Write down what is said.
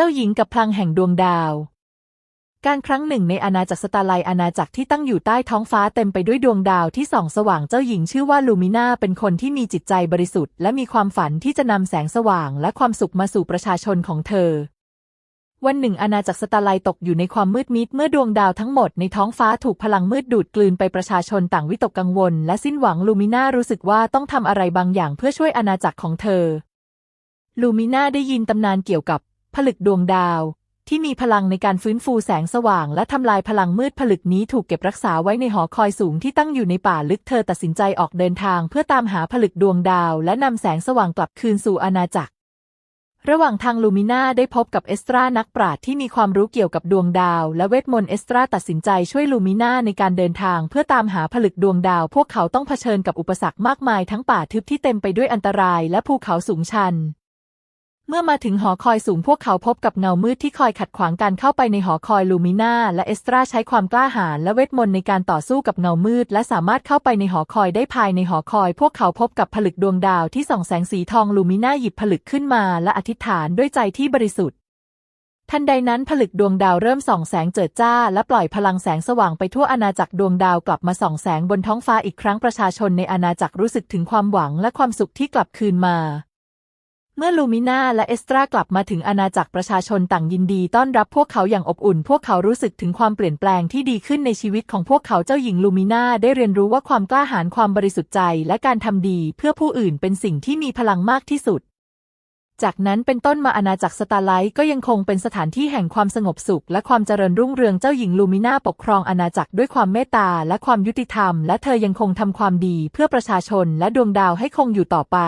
จ้าหญิงกับพลังแห่งดวงดาว การครั้งหนึ่งในอาณาจักรสตาไลอาณาจักรที่ตั้งอยู่ใต้ท้องฟ้าเต็มไปด้วยดวงดาวที่ส่องสว่างเจ้าหญิงชื่อว่าลูมิน่าเป็นคนที่มีจิตใจบริสุทธิ์และมีความฝันที่จะนำแสงสว่างและความสุขมาสู่ประชาชนของเธอ วันหนึ่งอาณาจักรสตาไลตกอยู่ในความมืดมิดเมื่อดวงดาวทั้งหมดในท้องฟ้าถูกพลังมืดดูดกลืนไปประชาชนต่างวิตกกังวล และสิ้นหวังลูมิน่ารู้สึกว่าต้องทำอะไรบางอย่างเพื่อช่วยอาณาจักรของเธอลูมิน่าได้ยินตำนานเกี่ยวกับ ผลึกดวงดาว ที่มีพลังในการฟื้นฟูแสงสว่าง และทำลายพลังมืดผลึกนี้ถูกเก็บรักษาไว้ในหอคอยสูงที่ตั้งอยู่ในป่าลึกเธอตัดสินใจออกเดินทางเพื่อตามหาผลึกดวงดาว และนำแสงสว่างกลับคืนสู่อาณาจักรระหว่างทางลูมิน่าได้พบกับเอสตรานักปราชญ์ที่มีความรู้เกี่ยวกับดวงดาว และเวทมนต์เอสตราตัดสินใจช่วยลูมิน่าในการเดินทางเพื่อตามหาผลึกดวงดาว พวกเขาต้องเผชิญกับอุปสรรคมากมายทั้งป่าทึบที่เต็มไปด้วยอันตรายและภูเขาสูงชัน เมื่อมาถึงหอคอยสูงพวกเขาพบกับเงามืดที่คอยขัดขวางการเข้าไปในหอคอยลูมิน่าและเอสตราใช้ความกล้าหาญและเวทมนต์ในการต่อสู้กับเงามืด และสามารถเข้าไปในหอคอยได้ภายในหอคอย พวกเขาพบกับผลึกดวงดาวที่ส่องแสงสีทองลูมิน่าหยิบผลึกขึ้นมาและอธิษฐานด้วยใจที่บริสุทธิ์ ทันใดนั้นผลึกดวงดาวเริ่มส่องแสงเจิดจ้า และปล่อยพลังแสงสว่างไปทั่วอาณาจักรดวงดาวกลับมาส่องแสงบนท้องฟ้าอีกครั้งประชาชนในอาณาจักรรู้สึกถึงความหวังและความสุขที่กลับคืนมา เมื่อลูมิน่าและเอสตรากลับมาถึงอาณาจักรประชาชนต่างยินดีต้อนรับพวกเขาอย่างอบอุ่น พวกเขารู้สึกถึงความเปลี่ยนแปลงที่ดีขึ้นในชีวิตของพวกเขาเจ้าหญิงลูมิน่าได้เรียนรู้ว่าความกล้าหาญความบริสุทธิ์ใจและการทำดีเพื่อผู้อื่นเป็นสิ่งที่มีพลังมากที่สุด จากนั้นเป็นต้นมาอาณาจักรสตาร์ไลท์ก็ยังคงเป็นสถานที่แห่งความสงบสุข และความเจริญรุ่งเรืองเจ้าหญิงลูมิน่าปกครองอาณาจักรด้วยความเมตตาและความยุติธรรม และเธอยังคงทำความดีเพื่อประชาชนและดวงดาวให้คงอยู่ต่อไป